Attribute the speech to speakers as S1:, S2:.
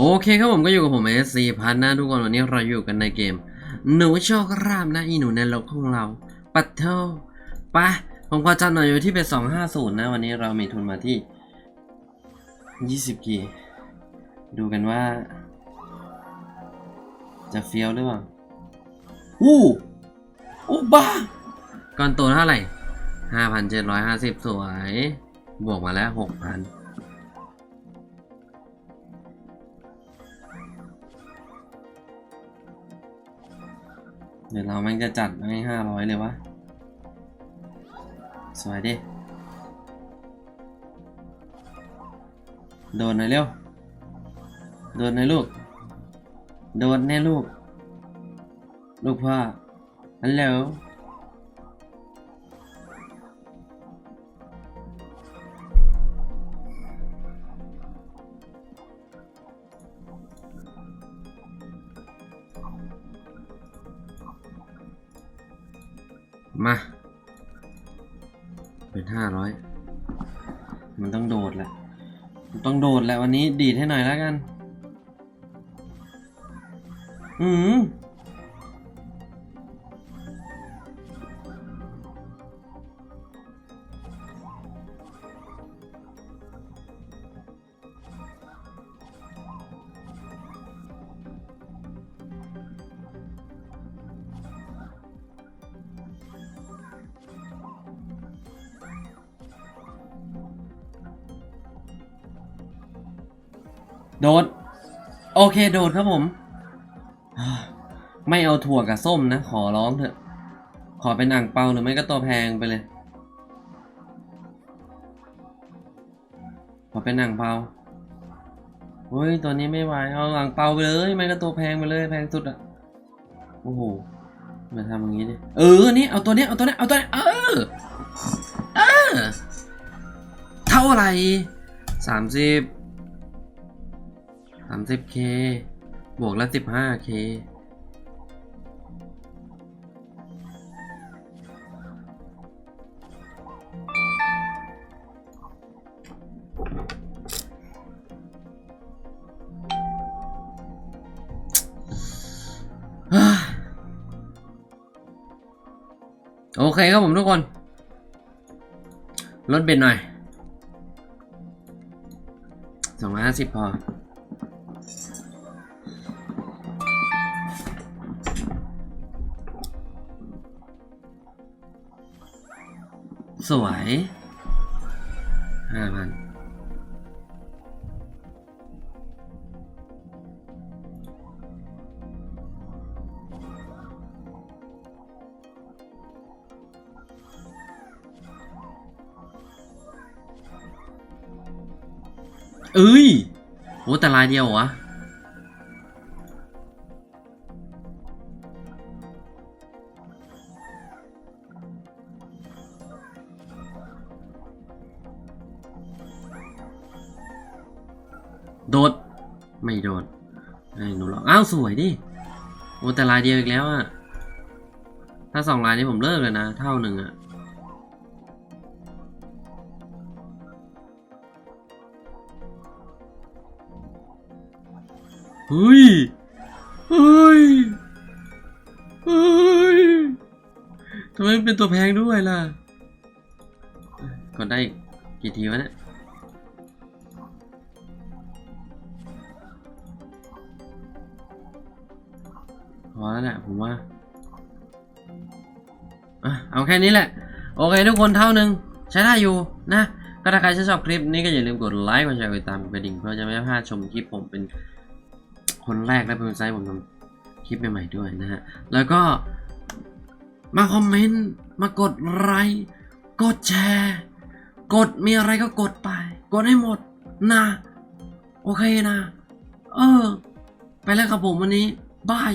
S1: โอเคครับผมก็อยู่กับผมเอสซีพันนะทุกคนวันนี้เราอยู่กันในเกม หนูโชครามนะอีหนูในโลกของเรา ปัดเทลปะผมขอจัดหน่อยอยู่ที่เป็น250นย์นะ วันนี้เรามีทุนมาที่20กีดูกันว่า จะเฟี้ยวหรือเปล่าอู้อู้บ้าก่อนตัวเท่าไหร่5,750สวย บวกมาแล้ว6,000 เดี๋ยวเราแม่งจะจัดให้ห้าร้อยเลยวะ สวยดิ โดนหน่อยเร็ว โดนหน่อยลูก โดนแน่ลูก ลูกพ่อฮัลโหล มา เป็นห้าร้อยมันต้องโดดแหละต้องโดดแหละวันนี้ดีดให้หน่อยแล้วกัน อืม โดด โอเคโดดครับผม ไม่เอาถั่วกับส้มนะ ขอร้องเถอะ ขอเป็นอ่างเปาหรือไม่ก็ตัวแพงไปเลย ขอเป็นอ่างเปาเฮ้ยตัวนี้ไม่ไหวเอาอ่างเปาไปเลย ไม่ก็ตัวแพงไปเลย แพงสุดอะโอ้โหมาทำอย่างนี้ดิเออ นี่ เอาตัวนี้ เอาตัวนี้ เอาตัวนี้ เออ เออ เท่าไหร่สามสิบ สามสิบเคบวกล้วสิบห้าเคโอเคครับผมทุกคน ลดเบ็ดหน่อยสองร้อยห้าสิบพอ สวยห้าพันเอ้ยโหแต่ลายเดียววะ โดด ไม่โดดไอ้หนูหรอกอ้าวสวยดิโอ้แต่ลายเดียวอีกแล้วอะถ้าสองลายนี้ผมเลิกเลยนะ เท่าหนึ่งอะเฮ้ย เฮ้ย เฮ้ย ทำไมเป็นตัวแพงด้วยล่ะ กดได้อีกกี่ทีวะเนี่ย พอแล้วแหละผมว่าเอาแค่นี้แหละ โอเคทุกคนเท่านึง ใช้ได้อยู่นะก็ถ้าใครชอบคลิปนี้ก็อย่าลืมกดไลค์กดแชร์กดติดตามกระดิ่งเพื่อจะไม่พลาดชมคลิปผมเป็นคนแรกและเป็นไซต์ผมทำคลิปใหม่ๆด้วยนะฮะ แล้วก็มาคอมเมนต์ มากดไลค์กดแชร์ กดมีอะไรก็กดไป กดให้หมดนะ โอเคนะ เออ ไปแล้วครับผมวันนี้บาย